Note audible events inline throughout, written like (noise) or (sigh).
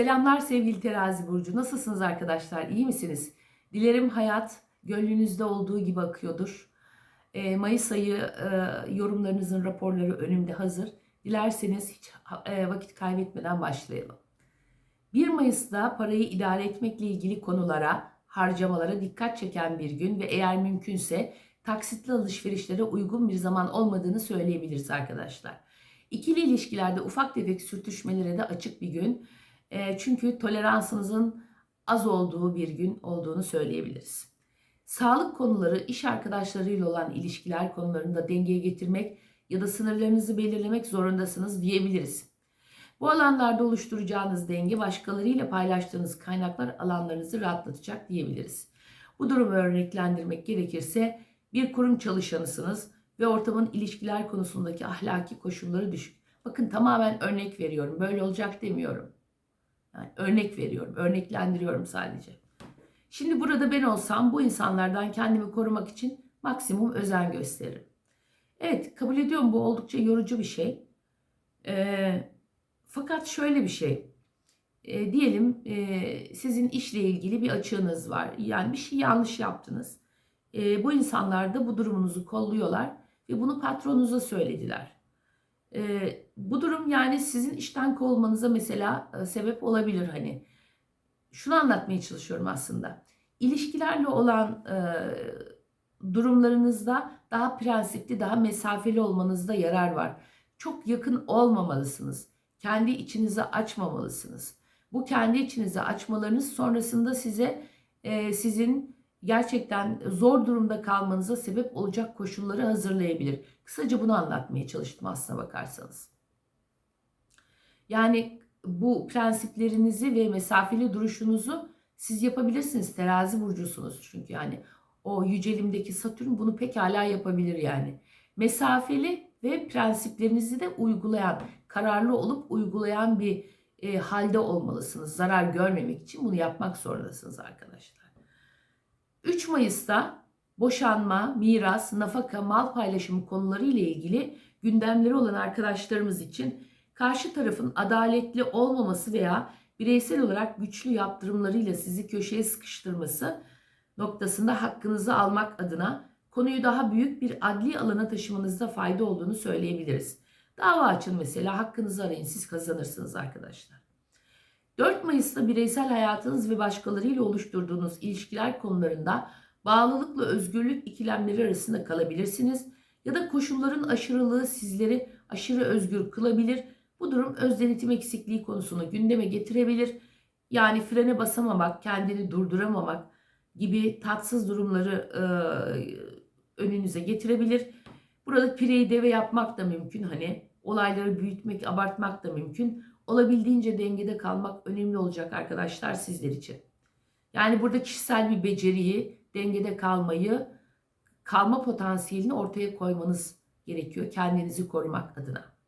Selamlar sevgili terazi burcu. Nasılsınız arkadaşlar? İyi misiniz? Dilerim hayat gönlünüzde olduğu gibi akıyordur. Ee, Mayıs ayı e, yorumlarınızın raporları önümde hazır. Dilerseniz hiç e, vakit kaybetmeden başlayalım. 1 Mayıs'ta parayı idare etmekle ilgili konulara, harcamalara dikkat çeken bir gün ve eğer mümkünse taksitli alışverişlere uygun bir zaman olmadığını söyleyebiliriz arkadaşlar. İkili ilişkilerde ufak tefek sürtüşmelere de açık bir gün. E, çünkü toleransınızın az olduğu bir gün olduğunu söyleyebiliriz. Sağlık konuları, iş arkadaşlarıyla olan ilişkiler konularında dengeye getirmek ya da sınırlarınızı belirlemek zorundasınız diyebiliriz. Bu alanlarda oluşturacağınız denge başkalarıyla paylaştığınız kaynaklar alanlarınızı rahatlatacak diyebiliriz. Bu durumu örneklendirmek gerekirse bir kurum çalışanısınız ve ortamın ilişkiler konusundaki ahlaki koşulları düşük. Bakın tamamen örnek veriyorum. Böyle olacak demiyorum. Yani örnek veriyorum, örneklendiriyorum sadece. Şimdi burada ben olsam bu insanlardan kendimi korumak için maksimum özen gösteririm. Evet kabul ediyorum bu oldukça yorucu bir şey. Ee, fakat şöyle bir şey. E, diyelim e, sizin işle ilgili bir açığınız var. Yani bir şey yanlış yaptınız. E, bu insanlar da bu durumunuzu kolluyorlar ve bunu patronunuza söylediler. E, bu durum yani sizin işten kovulmanıza mesela e, sebep olabilir hani. Şunu anlatmaya çalışıyorum aslında. İlişkilerle olan e, durumlarınızda daha prensipli, daha mesafeli olmanızda yarar var. Çok yakın olmamalısınız. Kendi içinizi açmamalısınız. Bu kendi içinizi açmalarınız sonrasında size e, sizin gerçekten zor durumda kalmanıza sebep olacak koşulları hazırlayabilir. Kısaca bunu anlatmaya çalıştım aslına bakarsanız. Yani bu prensiplerinizi ve mesafeli duruşunuzu siz yapabilirsiniz. Terazi burcusunuz çünkü yani o yücelimdeki Satürn bunu pekala yapabilir yani. Mesafeli ve prensiplerinizi de uygulayan, kararlı olup uygulayan bir e, halde olmalısınız. Zarar görmemek için bunu yapmak zorundasınız arkadaşlar. 3 Mayıs'ta boşanma, miras, nafaka, mal paylaşımı konuları ile ilgili gündemleri olan arkadaşlarımız için karşı tarafın adaletli olmaması veya bireysel olarak güçlü yaptırımlarıyla sizi köşeye sıkıştırması noktasında hakkınızı almak adına konuyu daha büyük bir adli alana taşımanızda fayda olduğunu söyleyebiliriz. Dava açın mesela hakkınızı arayın siz kazanırsınız arkadaşlar. 4 Mayıs'ta bireysel hayatınız ve başkalarıyla oluşturduğunuz ilişkiler konularında bağlılıkla özgürlük ikilemleri arasında kalabilirsiniz ya da koşulların aşırılığı sizleri aşırı özgür kılabilir. Bu durum öz denetim eksikliği konusunu gündeme getirebilir. Yani frene basamamak, kendini durduramamak gibi tatsız durumları e, önünüze getirebilir. Burada pireyi deve yapmak da mümkün. Hani olayları büyütmek, abartmak da mümkün. Olabildiğince dengede kalmak önemli olacak arkadaşlar sizler için. Yani burada kişisel bir beceriyi, dengede kalmayı, kalma potansiyelini ortaya koymanız gerekiyor kendinizi korumak adına.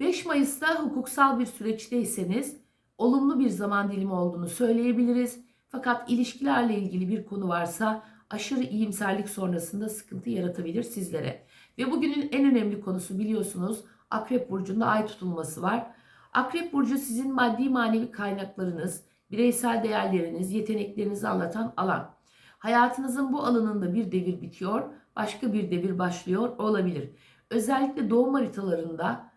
5 Mayıs'ta hukuksal bir süreçteyseniz olumlu bir zaman dilimi olduğunu söyleyebiliriz. Fakat ilişkilerle ilgili bir konu varsa aşırı iyimserlik sonrasında sıkıntı yaratabilir sizlere. Ve bugünün en önemli konusu biliyorsunuz Akrep Burcu'nda ay tutulması var. Akrep Burcu sizin maddi manevi kaynaklarınız, bireysel değerleriniz, yeteneklerinizi anlatan alan. Hayatınızın bu alanında bir devir bitiyor, başka bir devir başlıyor olabilir. Özellikle doğum haritalarında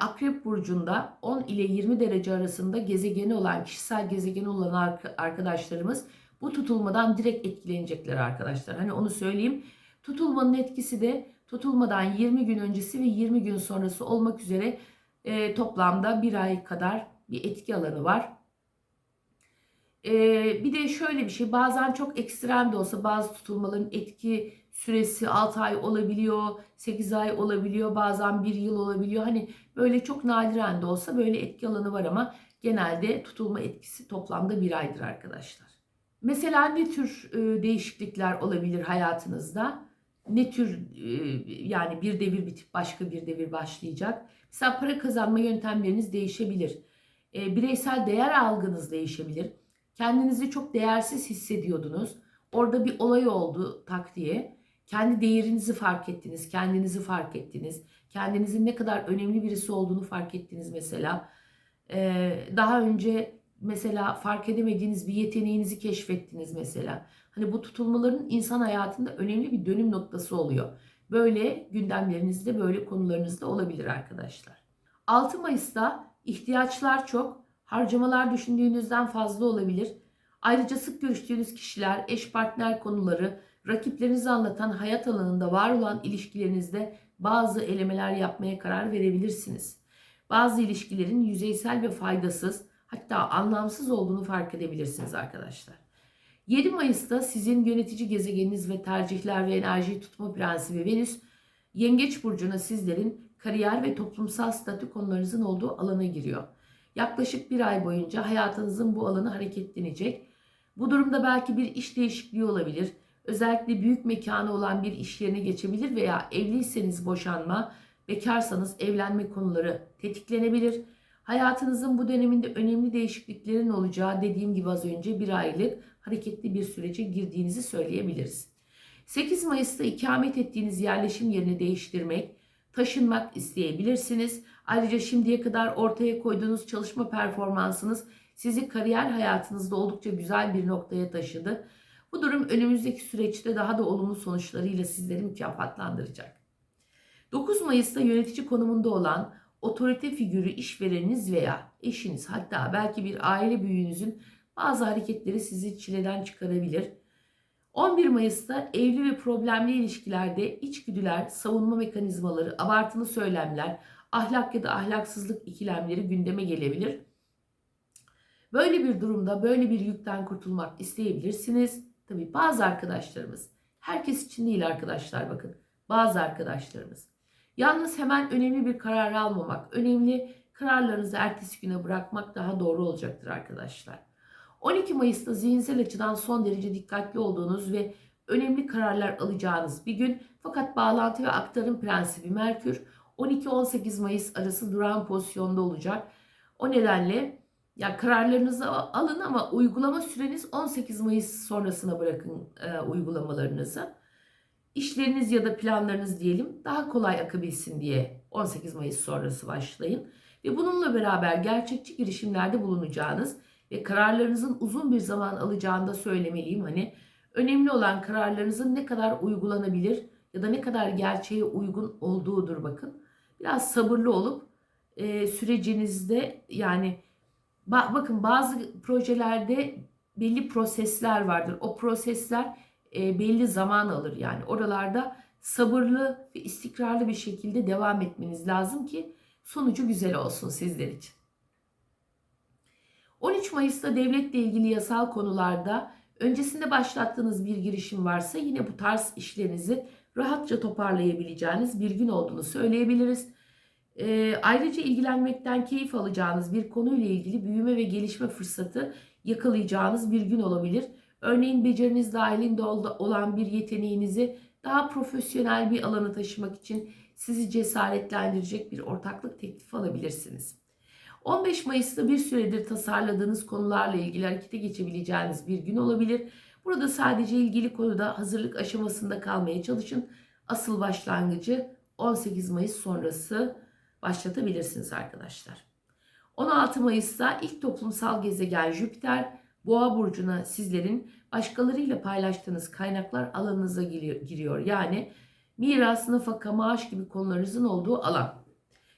Akrep Burcu'nda 10 ile 20 derece arasında gezegeni olan, kişisel gezegeni olan arkadaşlarımız bu tutulmadan direkt etkilenecekler arkadaşlar. Hani onu söyleyeyim. Tutulmanın etkisi de tutulmadan 20 gün öncesi ve 20 gün sonrası olmak üzere e, toplamda bir ay kadar bir etki alanı var. E, bir de şöyle bir şey bazen çok ekstrem de olsa bazı tutulmaların etki süresi 6 ay olabiliyor, 8 ay olabiliyor, bazen 1 yıl olabiliyor. Hani böyle çok nadiren de olsa böyle etki alanı var ama genelde tutulma etkisi toplamda bir aydır arkadaşlar. Mesela ne tür e, değişiklikler olabilir hayatınızda? Ne tür e, yani bir devir bitip başka bir devir başlayacak? Mesela para kazanma yöntemleriniz değişebilir. E, bireysel değer algınız değişebilir. Kendinizi çok değersiz hissediyordunuz. Orada bir olay oldu tak diye. Kendi değerinizi fark ettiniz, kendinizi fark ettiniz. Kendinizin ne kadar önemli birisi olduğunu fark ettiniz mesela. Ee, daha önce mesela fark edemediğiniz bir yeteneğinizi keşfettiniz mesela. Hani bu tutulmaların insan hayatında önemli bir dönüm noktası oluyor. Böyle gündemlerinizde, böyle konularınızda olabilir arkadaşlar. 6 Mayıs'ta ihtiyaçlar çok, harcamalar düşündüğünüzden fazla olabilir. Ayrıca sık görüştüğünüz kişiler, eş partner konuları, rakiplerinizi anlatan hayat alanında var olan ilişkilerinizde bazı elemeler yapmaya karar verebilirsiniz. Bazı ilişkilerin yüzeysel ve faydasız, hatta anlamsız olduğunu fark edebilirsiniz arkadaşlar. 7 Mayıs'ta sizin yönetici gezegeniniz ve tercihler ve enerjiyi tutma prensibi Venüs, Yengeç Burcu'na sizlerin kariyer ve toplumsal statü konularınızın olduğu alana giriyor. Yaklaşık bir ay boyunca hayatınızın bu alanı hareketlenecek. Bu durumda belki bir iş değişikliği olabilir. Özellikle büyük mekanı olan bir iş yerine geçebilir veya evliyseniz boşanma, bekarsanız evlenme konuları tetiklenebilir. Hayatınızın bu döneminde önemli değişikliklerin olacağı dediğim gibi az önce bir aylık hareketli bir sürece girdiğinizi söyleyebiliriz. 8 Mayıs'ta ikamet ettiğiniz yerleşim yerini değiştirmek, taşınmak isteyebilirsiniz. Ayrıca şimdiye kadar ortaya koyduğunuz çalışma performansınız sizi kariyer hayatınızda oldukça güzel bir noktaya taşıdı. Bu durum önümüzdeki süreçte daha da olumlu sonuçlarıyla sizleri mükafatlandıracak. 9 Mayıs'ta yönetici konumunda olan otorite figürü işvereniniz veya eşiniz hatta belki bir aile büyüğünüzün bazı hareketleri sizi çileden çıkarabilir. 11 Mayıs'ta evli ve problemli ilişkilerde içgüdüler, savunma mekanizmaları, abartılı söylemler, ahlak ya da ahlaksızlık ikilemleri gündeme gelebilir. Böyle bir durumda böyle bir yükten kurtulmak isteyebilirsiniz. Tabi bazı arkadaşlarımız, herkes için değil arkadaşlar bakın, bazı arkadaşlarımız. Yalnız hemen önemli bir karar almamak, önemli kararlarınızı ertesi güne bırakmak daha doğru olacaktır arkadaşlar. 12 Mayıs'ta zihinsel açıdan son derece dikkatli olduğunuz ve önemli kararlar alacağınız bir gün fakat bağlantı ve aktarım prensibi Merkür 12-18 Mayıs arası duran pozisyonda olacak. O nedenle ya kararlarınızı alın ama uygulama süreniz 18 Mayıs sonrasına bırakın e, uygulamalarınızı. İşleriniz ya da planlarınız diyelim daha kolay akabilsin diye 18 Mayıs sonrası başlayın. Ve bununla beraber gerçekçi girişimlerde bulunacağınız ve kararlarınızın uzun bir zaman alacağını da söylemeliyim. Hani önemli olan kararlarınızın ne kadar uygulanabilir ya da ne kadar gerçeğe uygun olduğudur bakın. Biraz sabırlı olup e, sürecinizde yani ba- bakın bazı projelerde belli prosesler vardır. O prosesler e, belli zaman alır yani. Oralarda sabırlı ve istikrarlı bir şekilde devam etmeniz lazım ki sonucu güzel olsun sizler için. 13 Mayıs'ta devletle ilgili yasal konularda öncesinde başlattığınız bir girişim varsa yine bu tarz işlerinizi rahatça toparlayabileceğiniz bir gün olduğunu söyleyebiliriz. E, ayrıca ilgilenmekten keyif alacağınız bir konuyla ilgili büyüme ve gelişme fırsatı yakalayacağınız bir gün olabilir. Örneğin beceriniz dahilinde olan bir yeteneğinizi daha profesyonel bir alana taşımak için sizi cesaretlendirecek bir ortaklık teklifi alabilirsiniz. 15 Mayıs'ta bir süredir tasarladığınız konularla ilgili harekete geçebileceğiniz bir gün olabilir. Burada sadece ilgili konuda hazırlık aşamasında kalmaya çalışın. Asıl başlangıcı 18 Mayıs sonrası başlatabilirsiniz arkadaşlar. 16 Mayıs'ta ilk toplumsal gezegen Jüpiter Boğa burcuna sizlerin başkalarıyla paylaştığınız kaynaklar alanınıza giriyor. Yani miras, nafaka, maaş gibi konularınızın olduğu alan.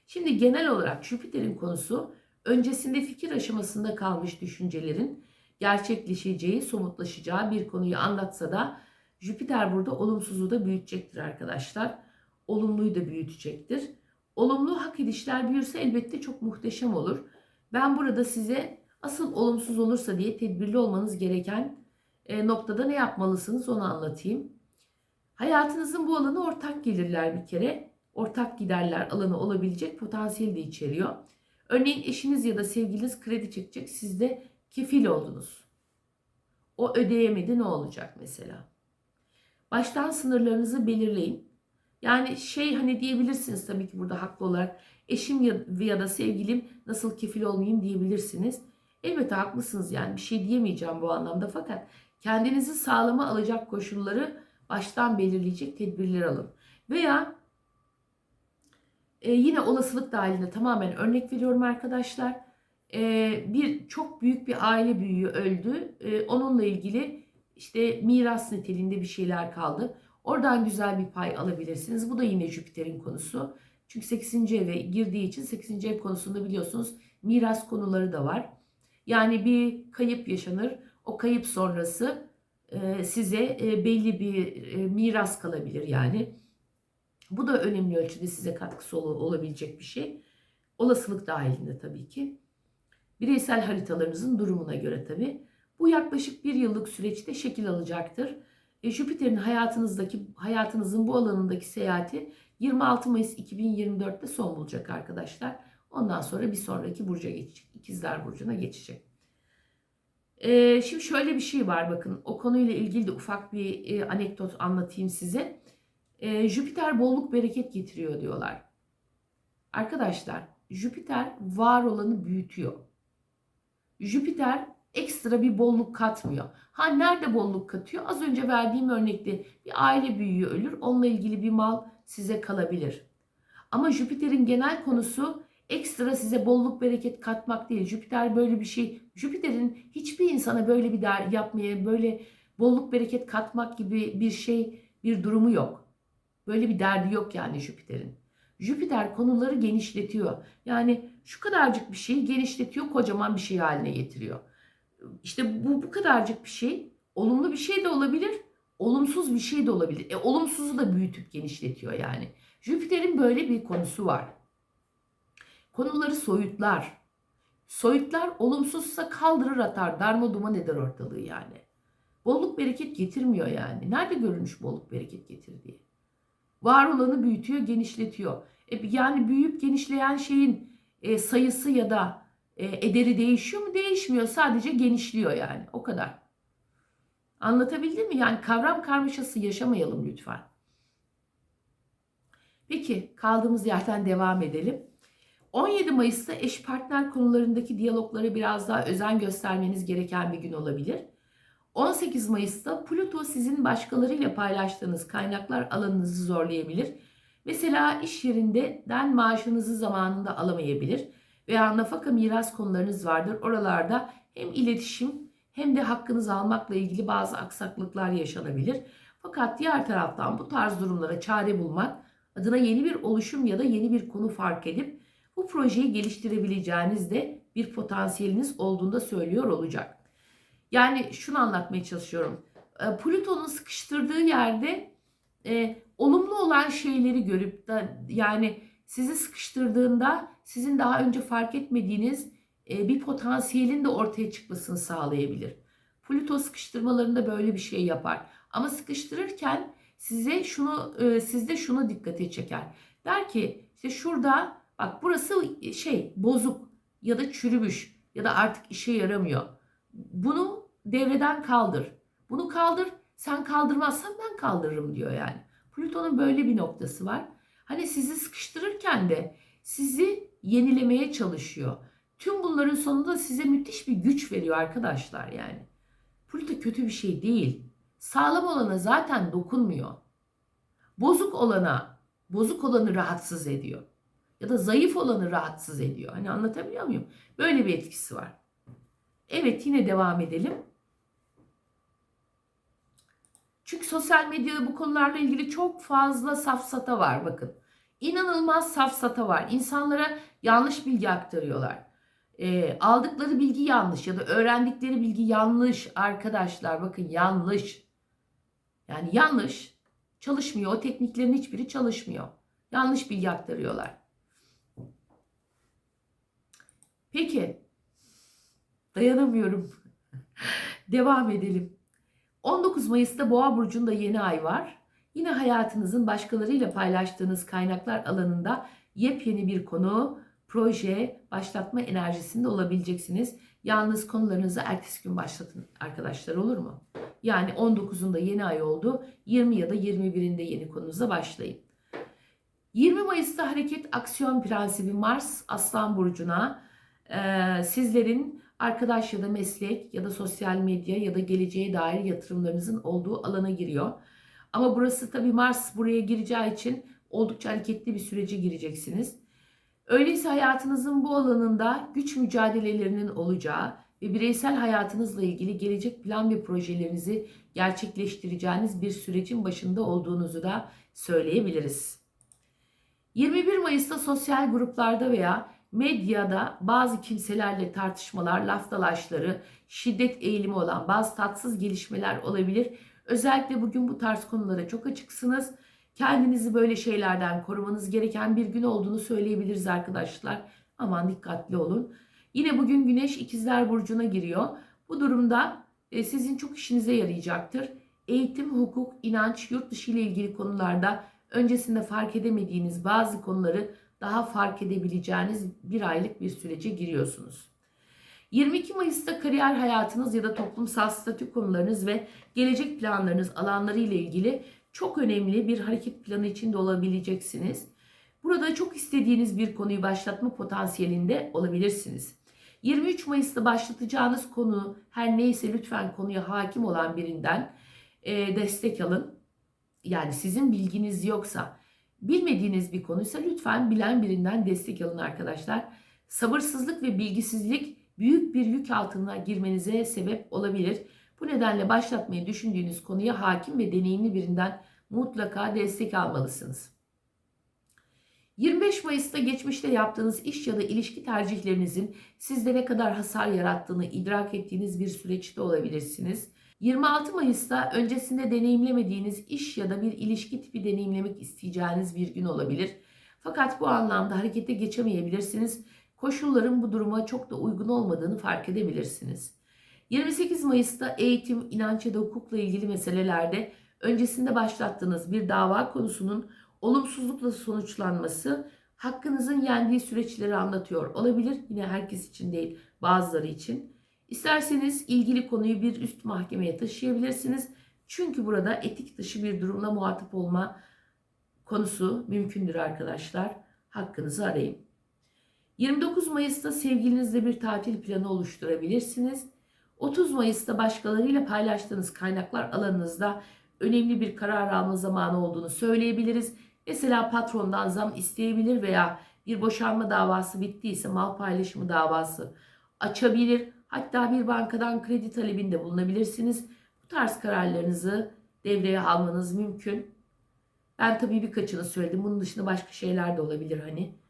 Şimdi genel olarak Jüpiter'in konusu öncesinde fikir aşamasında kalmış düşüncelerin gerçekleşeceği, somutlaşacağı bir konuyu anlatsa da Jüpiter burada olumsuzu da büyütecektir arkadaşlar. Olumluyu da büyütecektir. Olumlu hak edişler büyürse elbette çok muhteşem olur. Ben burada size asıl olumsuz olursa diye tedbirli olmanız gereken e, noktada ne yapmalısınız onu anlatayım. Hayatınızın bu alanı ortak gelirler bir kere. Ortak giderler alanı olabilecek potansiyel de içeriyor. Örneğin eşiniz ya da sevgiliniz kredi çekecek. Siz de kefil oldunuz. O ödeyemedi ne olacak mesela? Baştan sınırlarınızı belirleyin. Yani şey hani diyebilirsiniz tabii ki burada haklı olarak eşim ya, da sevgilim nasıl kefil olmayayım diyebilirsiniz. Elbette haklısınız yani bir şey diyemeyeceğim bu anlamda fakat kendinizi sağlama alacak koşulları baştan belirleyecek tedbirler alın. Veya e, yine olasılık dahilinde tamamen örnek veriyorum arkadaşlar. e, bir çok büyük bir aile büyüğü öldü. E, onunla ilgili işte miras niteliğinde bir şeyler kaldı. Oradan güzel bir pay alabilirsiniz. Bu da yine Jüpiter'in konusu. Çünkü 8. eve girdiği için 8. ev konusunda biliyorsunuz miras konuları da var. Yani bir kayıp yaşanır. O kayıp sonrası e, size e, belli bir e, miras kalabilir yani. Bu da önemli ölçüde size katkısı olabilecek bir şey. Olasılık dahilinde tabii ki. Bireysel haritalarınızın durumuna göre tabii. Bu yaklaşık bir yıllık süreçte şekil alacaktır. E, Jüpiter'in hayatınızdaki hayatınızın bu alanındaki seyahati 26 Mayıs 2024'te son bulacak arkadaşlar. Ondan sonra bir sonraki burca geçecek. İkizler Burcu'na geçecek. Ee, şimdi şöyle bir şey var bakın. O konuyla ilgili de ufak bir e, anekdot anlatayım size. Ee, Jüpiter bolluk bereket getiriyor diyorlar. Arkadaşlar Jüpiter var olanı büyütüyor. Jüpiter ekstra bir bolluk katmıyor. Ha nerede bolluk katıyor? Az önce verdiğim örnekte bir aile büyüğü ölür. Onunla ilgili bir mal size kalabilir. Ama Jüpiter'in genel konusu ekstra size bolluk bereket katmak değil. Jüpiter böyle bir şey. Jüpiter'in hiçbir insana böyle bir der yapmaya, böyle bolluk bereket katmak gibi bir şey, bir durumu yok. Böyle bir derdi yok yani Jüpiter'in. Jüpiter konuları genişletiyor. Yani şu kadarcık bir şeyi genişletiyor, kocaman bir şey haline getiriyor. İşte bu bu kadarcık bir şey olumlu bir şey de olabilir, olumsuz bir şey de olabilir. E olumsuzu da büyütüp genişletiyor yani. Jüpiter'in böyle bir konusu var. Konuları soyutlar. Soyutlar olumsuzsa kaldırır atar, darma duman eder ortalığı yani. Bolluk bereket getirmiyor yani. Nerede görülmüş bolluk bereket getirdiği? Var olanı büyütüyor, genişletiyor. E, yani büyüyüp genişleyen şeyin e, sayısı ya da e, ederi değişiyor mu? Değişmiyor. Sadece genişliyor yani. O kadar. Anlatabildim mi? Yani kavram karmaşası yaşamayalım lütfen. Peki kaldığımız yerden devam edelim. 17 Mayıs'ta eş partner konularındaki diyaloglara biraz daha özen göstermeniz gereken bir gün olabilir. 18 Mayıs'ta Plüto sizin başkalarıyla paylaştığınız kaynaklar alanınızı zorlayabilir. Mesela iş yerinden maaşınızı zamanında alamayabilir veya nafaka miras konularınız vardır. Oralarda hem iletişim hem de hakkınızı almakla ilgili bazı aksaklıklar yaşanabilir. Fakat diğer taraftan bu tarz durumlara çare bulmak adına yeni bir oluşum ya da yeni bir konu fark edip bu projeyi geliştirebileceğiniz de bir potansiyeliniz olduğunda söylüyor olacak. Yani şunu anlatmaya çalışıyorum. E, Plüton'un sıkıştırdığı yerde e, olumlu olan şeyleri görüp da yani sizi sıkıştırdığında sizin daha önce fark etmediğiniz e, bir potansiyelin de ortaya çıkmasını sağlayabilir. Plüto sıkıştırmalarında böyle bir şey yapar. Ama sıkıştırırken size şunu e, sizde şunu dikkate çeker. Der ki işte şurada bak burası şey bozuk ya da çürümüş ya da artık işe yaramıyor. Bunu devreden kaldır. Bunu kaldır. Sen kaldırmazsan ben kaldırırım diyor yani. Plüton'un böyle bir noktası var. Hani sizi sıkıştırırken de sizi yenilemeye çalışıyor. Tüm bunların sonunda size müthiş bir güç veriyor arkadaşlar yani. Plüto kötü bir şey değil. Sağlam olana zaten dokunmuyor. Bozuk olana, bozuk olanı rahatsız ediyor. Ya da zayıf olanı rahatsız ediyor. Hani anlatabiliyor muyum? Böyle bir etkisi var. Evet yine devam edelim. Çünkü sosyal medyada bu konularla ilgili çok fazla safsata var bakın. İnanılmaz safsata var. İnsanlara yanlış bilgi aktarıyorlar. E, aldıkları bilgi yanlış ya da öğrendikleri bilgi yanlış arkadaşlar. Bakın yanlış. Yani yanlış. Çalışmıyor. O tekniklerin hiçbiri çalışmıyor. Yanlış bilgi aktarıyorlar. Peki. Dayanamıyorum. (laughs) Devam edelim. 19 Mayıs'ta Boğa burcunda yeni ay var. Yine hayatınızın başkalarıyla paylaştığınız kaynaklar alanında yepyeni bir konu, proje, başlatma enerjisinde olabileceksiniz. Yalnız konularınızı ertesi gün başlatın arkadaşlar olur mu? Yani 19'unda yeni ay oldu. 20 ya da 21'inde yeni konunuza başlayın. 20 Mayıs'ta hareket aksiyon prensibi Mars Aslan Burcu'na e, sizlerin arkadaş ya da meslek ya da sosyal medya ya da geleceğe dair yatırımlarınızın olduğu alana giriyor. Ama burası tabii Mars buraya gireceği için oldukça hareketli bir sürece gireceksiniz. Öyleyse hayatınızın bu alanında güç mücadelelerinin olacağı ve bireysel hayatınızla ilgili gelecek plan ve projelerinizi gerçekleştireceğiniz bir sürecin başında olduğunuzu da söyleyebiliriz. 21 Mayıs'ta sosyal gruplarda veya medyada bazı kimselerle tartışmalar, laf dalaşları, şiddet eğilimi olan bazı tatsız gelişmeler olabilir. Özellikle bugün bu tarz konulara çok açıksınız. Kendinizi böyle şeylerden korumanız gereken bir gün olduğunu söyleyebiliriz arkadaşlar. Aman dikkatli olun. Yine bugün Güneş İkizler Burcu'na giriyor. Bu durumda e, sizin çok işinize yarayacaktır. Eğitim, hukuk, inanç, yurt dışı ile ilgili konularda öncesinde fark edemediğiniz bazı konuları daha fark edebileceğiniz bir aylık bir sürece giriyorsunuz. 22 Mayıs'ta kariyer hayatınız ya da toplumsal statü konularınız ve gelecek planlarınız alanları ile ilgili çok önemli bir hareket planı içinde olabileceksiniz. Burada çok istediğiniz bir konuyu başlatma potansiyelinde olabilirsiniz. 23 Mayıs'ta başlatacağınız konu her neyse lütfen konuya hakim olan birinden e, destek alın. Yani sizin bilginiz yoksa, bilmediğiniz bir konuysa lütfen bilen birinden destek alın arkadaşlar. Sabırsızlık ve bilgisizlik büyük bir yük altına girmenize sebep olabilir. Bu nedenle başlatmayı düşündüğünüz konuya hakim ve deneyimli birinden mutlaka destek almalısınız. 25 Mayıs'ta geçmişte yaptığınız iş ya da ilişki tercihlerinizin sizde ne kadar hasar yarattığını idrak ettiğiniz bir süreçte olabilirsiniz. 26 Mayıs'ta öncesinde deneyimlemediğiniz iş ya da bir ilişki tipi deneyimlemek isteyeceğiniz bir gün olabilir. Fakat bu anlamda harekete geçemeyebilirsiniz. Koşulların bu duruma çok da uygun olmadığını fark edebilirsiniz. 28 Mayıs'ta eğitim, inanç ya da hukukla ilgili meselelerde öncesinde başlattığınız bir dava konusunun olumsuzlukla sonuçlanması hakkınızın yendiği süreçleri anlatıyor olabilir. Yine herkes için değil bazıları için. İsterseniz ilgili konuyu bir üst mahkemeye taşıyabilirsiniz. Çünkü burada etik dışı bir durumla muhatap olma konusu mümkündür arkadaşlar. Hakkınızı arayın. 29 Mayıs'ta sevgilinizle bir tatil planı oluşturabilirsiniz. 30 Mayıs'ta başkalarıyla paylaştığınız kaynaklar alanınızda önemli bir karar alma zamanı olduğunu söyleyebiliriz. Mesela patrondan zam isteyebilir veya bir boşanma davası bittiyse mal paylaşımı davası açabilir. Hatta bir bankadan kredi talebinde bulunabilirsiniz. Bu tarz kararlarınızı devreye almanız mümkün. Ben tabii birkaçını söyledim. Bunun dışında başka şeyler de olabilir hani.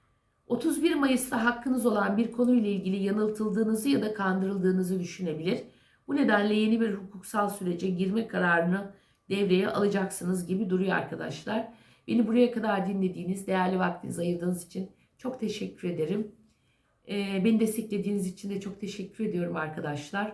31 Mayıs'ta hakkınız olan bir konuyla ilgili yanıltıldığınızı ya da kandırıldığınızı düşünebilir. Bu nedenle yeni bir hukuksal sürece girme kararını devreye alacaksınız gibi duruyor arkadaşlar. Beni buraya kadar dinlediğiniz, değerli vaktinizi ayırdığınız için çok teşekkür ederim. Ee, beni desteklediğiniz için de çok teşekkür ediyorum arkadaşlar.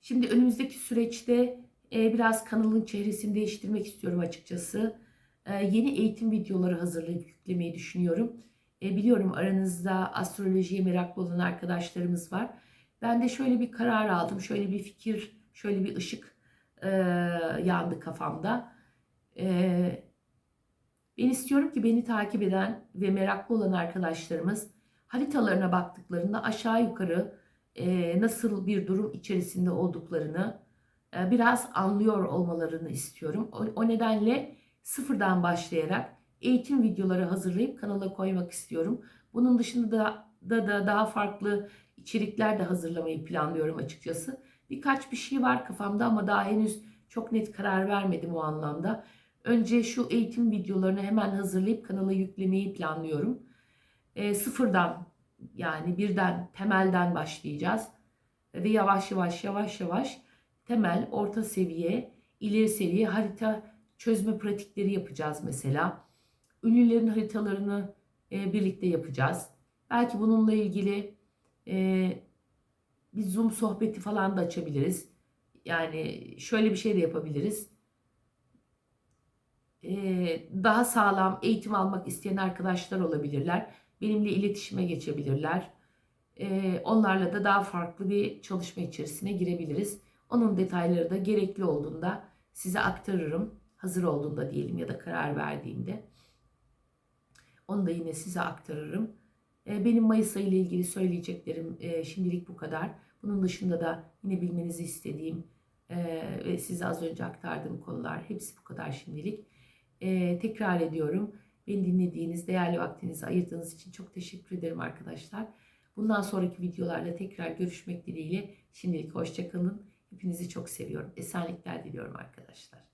Şimdi önümüzdeki süreçte e, biraz kanalın çehresini değiştirmek istiyorum açıkçası. E, yeni eğitim videoları hazırlayıp yüklemeyi düşünüyorum. E, biliyorum aranızda astrolojiye meraklı olan arkadaşlarımız var. Ben de şöyle bir karar aldım. Şöyle bir fikir, şöyle bir ışık e, yandı kafamda. E, ben istiyorum ki beni takip eden ve meraklı olan arkadaşlarımız haritalarına baktıklarında aşağı yukarı e, nasıl bir durum içerisinde olduklarını e, biraz anlıyor olmalarını istiyorum. O, o nedenle sıfırdan başlayarak eğitim videoları hazırlayıp kanala koymak istiyorum. Bunun dışında da, da, da daha farklı içerikler de hazırlamayı planlıyorum açıkçası. Birkaç bir şey var kafamda ama daha henüz çok net karar vermedim o anlamda. Önce şu eğitim videolarını hemen hazırlayıp kanala yüklemeyi planlıyorum. E, sıfırdan yani birden temelden başlayacağız. Ve yavaş yavaş yavaş yavaş temel, orta seviye, ileri seviye harita çözme pratikleri yapacağız mesela. Ünlülerin haritalarını e, birlikte yapacağız. Belki bununla ilgili e, bir Zoom sohbeti falan da açabiliriz. Yani şöyle bir şey de yapabiliriz. Ee, daha sağlam eğitim almak isteyen arkadaşlar olabilirler. Benimle iletişime geçebilirler. Ee, onlarla da daha farklı bir çalışma içerisine girebiliriz. Onun detayları da gerekli olduğunda size aktarırım. Hazır olduğunda diyelim ya da karar verdiğimde. Onu da yine size aktarırım. Ee, benim Mayıs ayı ile ilgili söyleyeceklerim e, şimdilik bu kadar. Bunun dışında da yine bilmenizi istediğim e, ve size az önce aktardığım konular hepsi bu kadar şimdilik. E, tekrar ediyorum. Beni dinlediğiniz, değerli vaktinizi ayırdığınız için çok teşekkür ederim arkadaşlar. Bundan sonraki videolarla tekrar görüşmek dileğiyle şimdilik hoşçakalın. Hepinizi çok seviyorum. Esenlikler diliyorum arkadaşlar.